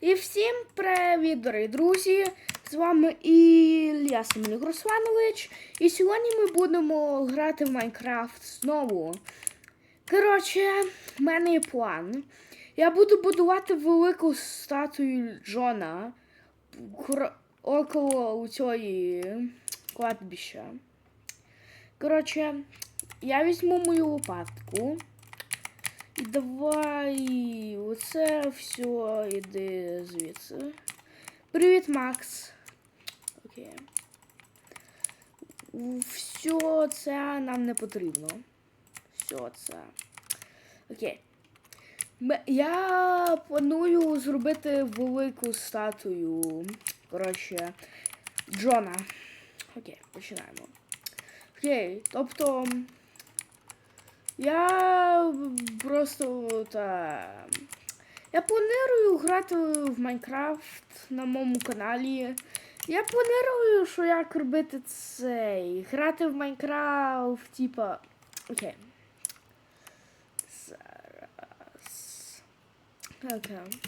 І всім привіт, дорогі друзі! З вами Ілля Семенюк Русланович. І сьогодні ми будемо грати в Майнкрафт знову. Коротше, в мене є план. Я буду будувати велику статую Джона около цієї кладбища. Коротше, я візьму мою лопатку. Давай оце все іди звідси. Привіт, Макс. Окей. Все це нам не потрібно. Все це. Окей. Я планую зробити велику статую. Коротше, Джона. Окей, починаємо. Окей, тобто. Я просто та. Я планую грати в Майнкрафт на моєму каналі. Я планую, що як робити цей. Грати в Майнкрафт, типа. Окей. Зараз. Окей.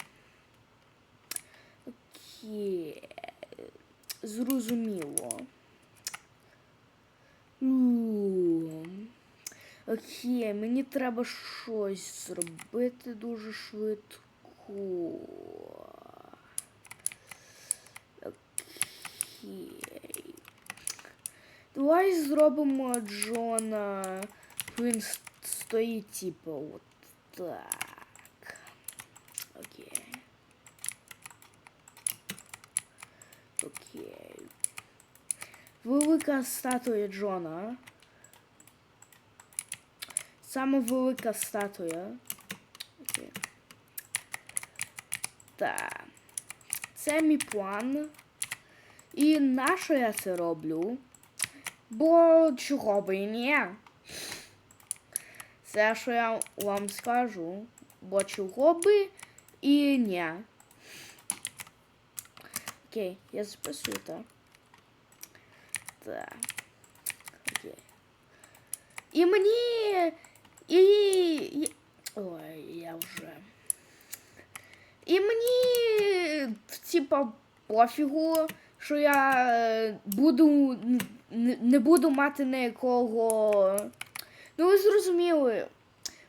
Окей. Зрозуміло. У. Окей, мені треба щось зробити дуже швидко. Окей. Давай зробимо Джона. Він с- стоїть, типу, от так. Окей. Окей. Велика статуя Джона. Саме велика статуя. Окей. Так. Це мій план. І на що я це роблю? Бо чого би і ні? Це що я вам скажу. Бо чого би і ні. Окей, я записую так. Так. Окей. І мені. І. Ой, я вже. І мені, типа, пофігу, що я е, буду. Не буду мати ніякого. Ну, ви зрозуміли.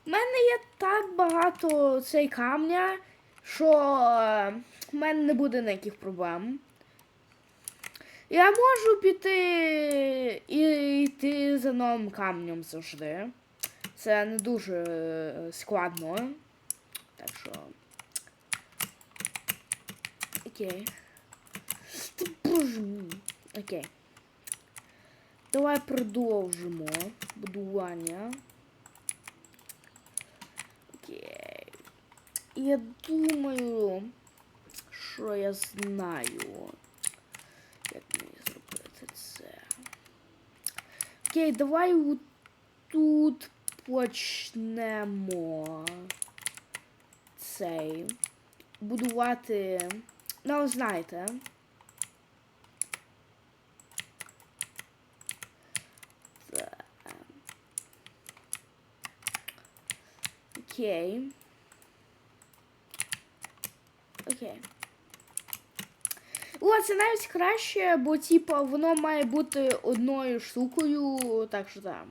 У мене є так багато цей камня, що е, в мене не буде ніяких проблем. Я можу піти і йти за новим камнем завжди. Це не дуже е, складно. Так що. Окей. Боже. Окей. Давай продовжимо будування. Окей. Я думаю, що я знаю. Як мені зробити це? Окей, давай тут почнемо цей будувати. Ну, знаєте. Окей. Окей. О, це навіть краще, бо типа воно має бути одною штукою, так що так.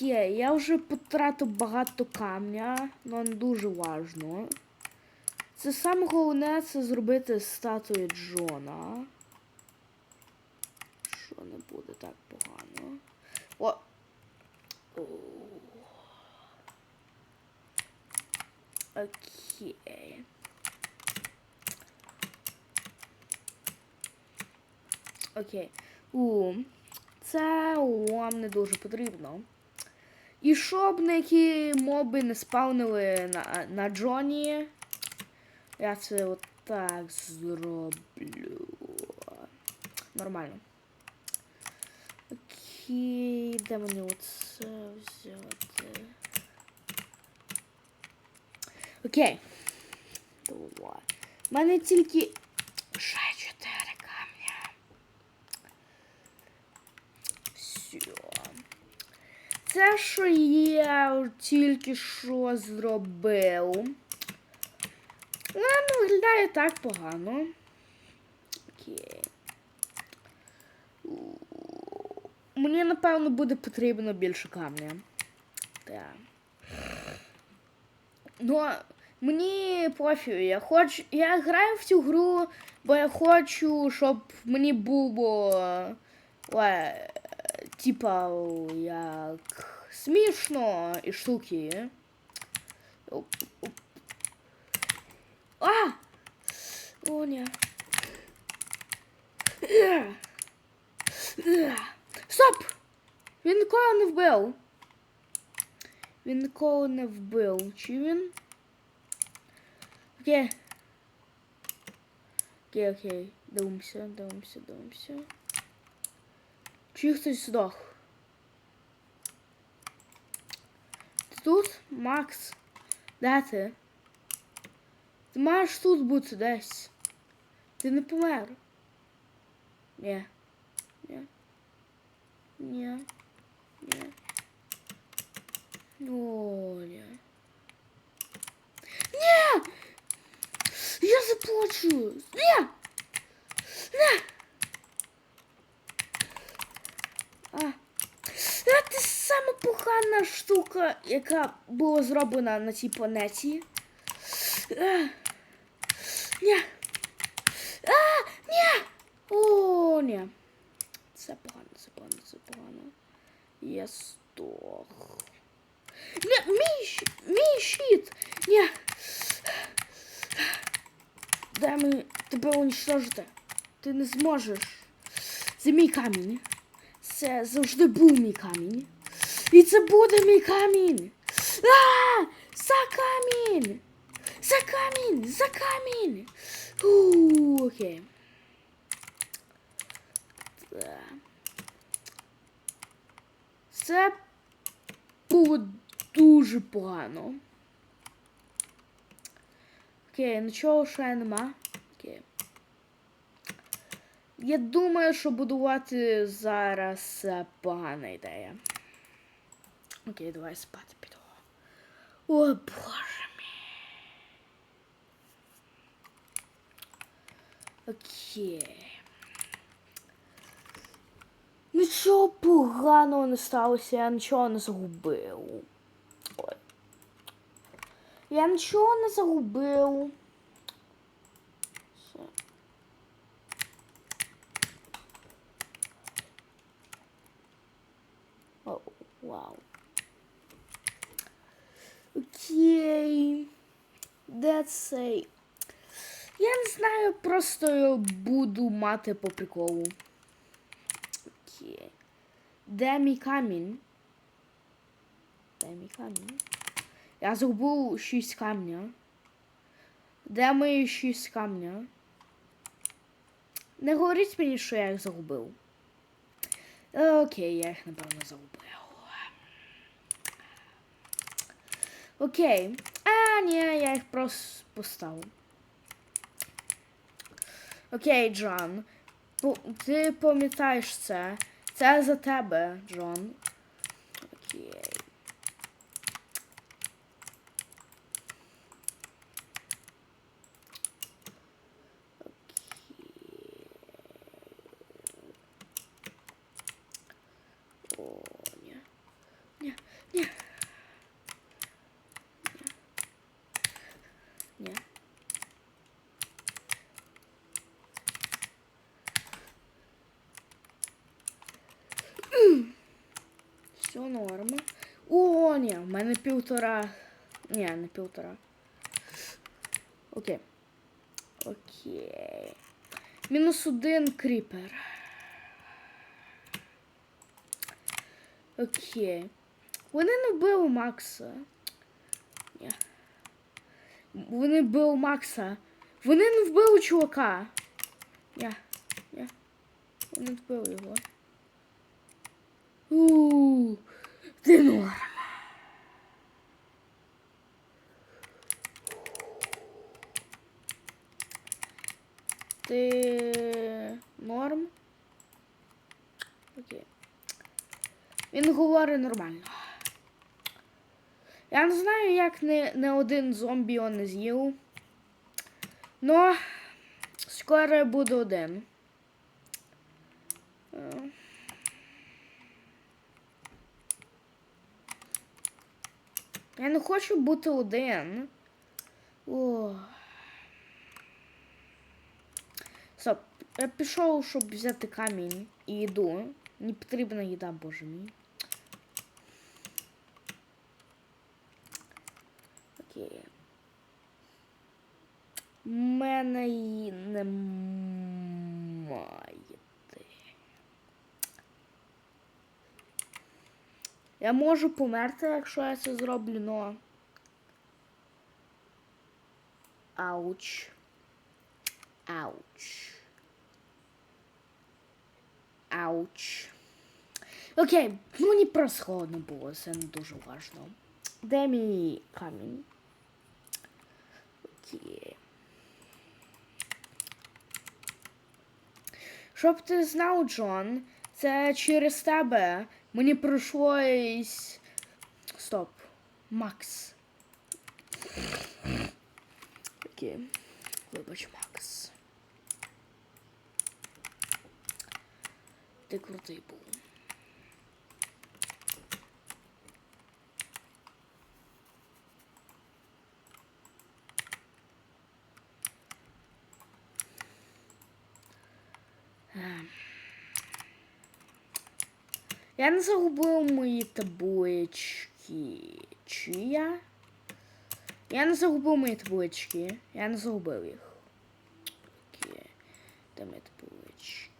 Окей, я вже потратив багато камня, але не дуже важно. Це саме головне це зробити статую Джона. Що не буде так погано. О! О. Окей. Окей. У. Це вам не дуже потрібно. І щоб ніякі моби не спавнили на, на Джоні, я це отак зроблю. Нормально. Окей, де мені оце взяти? Окей. Давай. У мене тільки ще чотири камня. Все. Це, що я тільки що зробив. Вона не виглядає так погано. Окей. Мені, напевно, буде потрібно більше камня. Так. Ну, мені пофіг, я хочу. Я граю в цю гру, бо я хочу, щоб мені було. е, типа, як смішно і штуки. А! О, ні. Стоп! Він нікого не вбив. Він нікого не вбив. Чи він? Окей. Окей, окей. Дивимося, дивимося, дивимося. Чи хтось здох? Ти тут? Макс? Де ти? Ти маєш тут бути десь. Ти не помер. Ні. Ні. Ні. Ні. О, ні. Ні! Я заплачу! Ні! Ні! А. Це сама погана штука, яка була зроблена на цій планеті. А. Ні. А, ні. О, ні. Це погано, це погано, це погано. Я стох. Ні, мій, мій щит. Ні. Дай мені тебе уничтожити. Ти не зможеш. Це мій камінь. Це завжди був мій камінь. І це буде мій камінь. А! За камінь! За камінь! За камінь! У, окей. Це було дуже погано. Окей, нічого ще нема. Я думаю, що будувати зараз погана ідея. Окей, давай спати піду. О, боже мій. Окей. Нічого поганого не сталося, я нічого не загубив. Ой. Я нічого не загубив. Все. О, вау. Окей. It. Я не знаю, просто буду мати по приколу. Окей. Де мій камінь? Де мій камінь? Я загубив шість камня. Де мої шість камня? Не говоріть мені, що я їх загубив. Окей, я їх напевно загубив. Окей. А, ні, я їх просто поставив. Окей, Джон. Ну, ти пам'ятаєш це. Це за тебе, Джон. Окей. Окей. О, ні. Ні, ні. Ні. Все норма. О, ні, в мене півтора. Ні, не півтора. Окей. Окей. Мінус один кріпер. Окей. Вони не вбили Макса. Ні. Вони вбили Макса. Вони не вбили чувака. Ні. Ні. Вони вбили його. У, ти норм. Ти норм? Окей. Він говорить нормально. Я не знаю, як не, не один зомбі його не з'їв. Ну, скоро я буду один. Е. Я не хочу бути один. О. Стоп, я пішов, щоб взяти камінь і їду. Мені потрібна їда, боже мій. Окей. У мене її немає. Я можу померти, якщо я це зроблю, но. Ауч. Ауч. Ауч. Окей, мені просто холодно було, це не дуже важно. Де мій камінь? Окей. Щоб ти знав, Джон, це через тебе мені прийшлось. Стоп. Макс. Окей. Вибач, Макс. Ти крутий. Ем. Я не загубив мої таблички. Чи я? Я не загубив мої таблички. Я не загубив їх. Окей. Де мої таблички?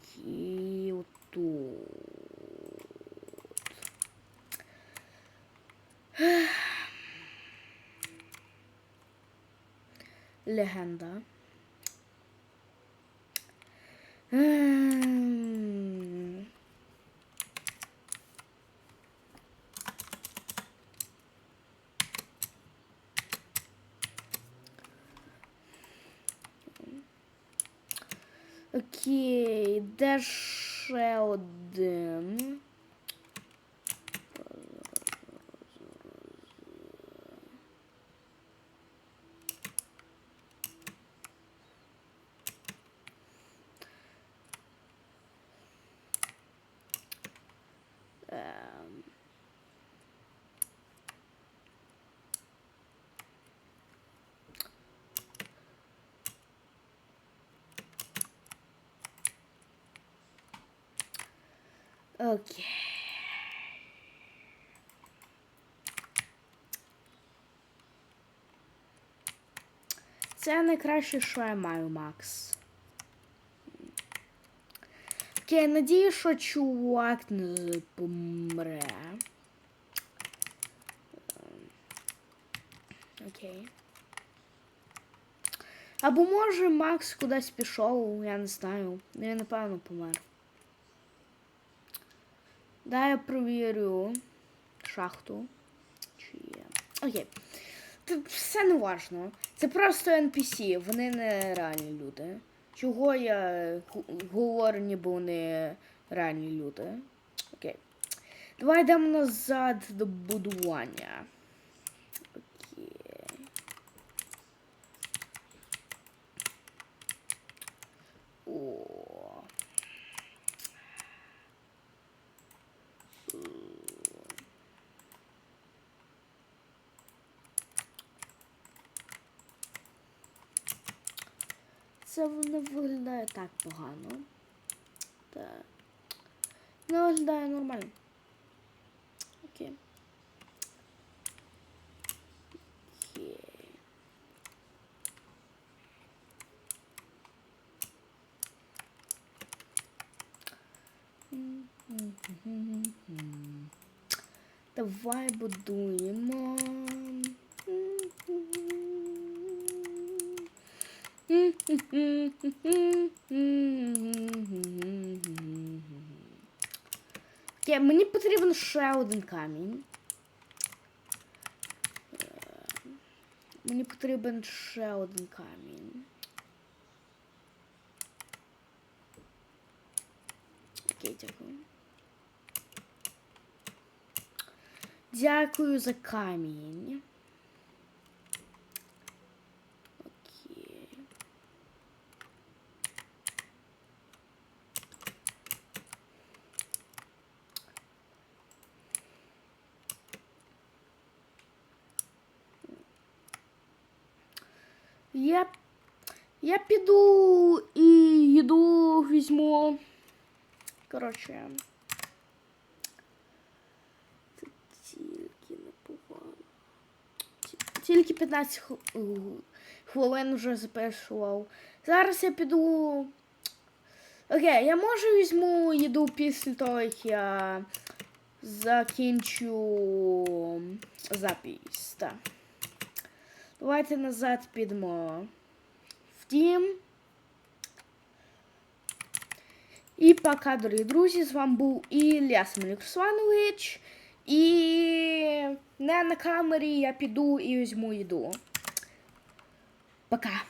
Отут. Легенда. Ем. Окей, де ще один? Окей. Це найкраще, що я маю, Макс. Окей, надію, що чувак не помре. Ем, Окей. Або може Макс кудись пішов, я не знаю. Він напевно помер. Дай я провірю шахту. Чи є. Окей. Це все не важно. Це просто NPC, вони не реальні люди. Чого я говорю, ніби вони реальні люди. Окей. Давай йдемо назад до будування. Окей. О. Це не виглядає так погано. Так. Не виглядає нормально. Окей. Окей. Давай будуємо. Окей, мені потрібен ще один камінь. Е, Мені потрібен ще один камінь. Окей, дякую. Дякую за камінь. Я, я піду і їду візьму. Коротше. Це тільки непогано. Ті- Тільки 15 хв- у, хвилин вже записував. Зараз я піду. Окей, я може візьму їду після того, як я закінчу запись. Так. Давайте назад підемо. Втім. І пока, дорогі друзі, з вами був Ілля Семенюк І не на камері я піду і візьму їду. Пока.